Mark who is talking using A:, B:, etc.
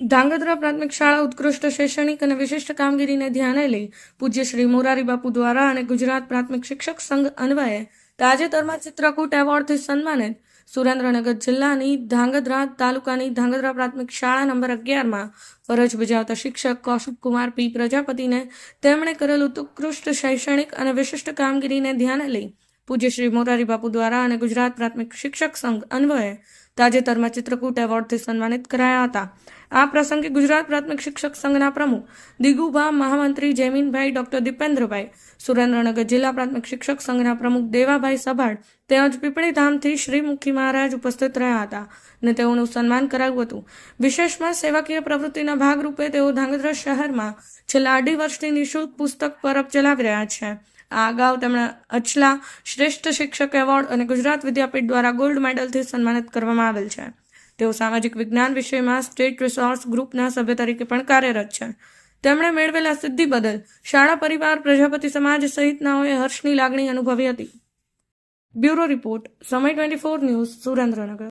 A: ધાંગધ્રા પ્રાથમિક શાળા ઉત્કૃષ્ટ શૈક્ષણિક અને વિશિષ્ટ કામગીરીને ધ્યાને લઈ પૂજ્ય શ્રી મોરારી બાપુ દ્વારા અને ગુજરાત પ્રાથમિક શિક્ષક સંઘ અન્વયે તાજેતરમાં ચિત્રકૂટ એવોર્ડથી સન્માનિત સુરેન્દ્રનગર જિલ્લાની ધાંગધ્રા તાલુકાની ધાંગધ્રા પ્રાથમિક શાળા નંબર અગિયારમાં ફરજ બજાવતા શિક્ષક કૌશિકકુમાર પી પ્રજાપતિને તેમણે કરેલ ઉત્કૃષ્ટ શૈક્ષણિક અને વિશિષ્ટ કામગીરીને ધ્યાને લઈ પૂજ્ય શ્રી મોરારી બાપુ દ્વારા અને ગુજરાત પ્રાથમિક શિક્ષક સંઘ અન્વયે તાજેતરમાં ચિત્રકૂટ એવોર્ડથી સન્માનિત કરાયા હતા. આ પ્રસંગે ગુજરાત પ્રાથમિક શિક્ષક સંઘના પ્રમુખ દિગુભા મહામંત્રી જયમીનભાઈ ડોક્ટર દીપેન્દ્રભાઈ, સુરેન્દ્રનગર જિલ્લા પ્રાથમિક શિક્ષક સંઘના પ્રમુખ દેવાભાઈ સભાડ તેમજ પીપળી ધામથી શ્રીમુખી મહારાજ ઉપસ્થિત રહ્યા હતા અને તેઓનું સન્માન કરાયું હતું. વિશેષમાં સેવાકીય પ્રવૃત્તિના ભાગરૂપે તેઓ ધાંગધ્રા શહેરમાં છેલ્લા અઢી વર્ષથી નિઃશુલ્ક પુસ્તક પરબ ચલાવી રહ્યા છે. આ અગાઉ તેમણે અચલા શ્રેષ્ઠ શિક્ષક એવોર્ડ અને ગુજરાત વિદ્યાપીઠ દ્વારા ગોલ્ડ મેડલથી સન્માનિત કરવામાં આવેલ છે. તેઓ સામાજિક વિજ્ઞાન વિષયમાં સ્ટેટ રિસોર્સ ગ્રુપના સભ્ય તરીકે પણ કાર્યરત છે. તેમણે મેળવેલા સિદ્ધિ બદલ શાળા પરિવાર, પ્રજાપતિ સમાજ સહિતનાઓએ હર્ષની લાગણી અનુભવી હતી. બ્યુરો રિપોર્ટ સમય ટ્વેન્ટી ફોર ન્યૂઝ સુરેન્દ્રનગર.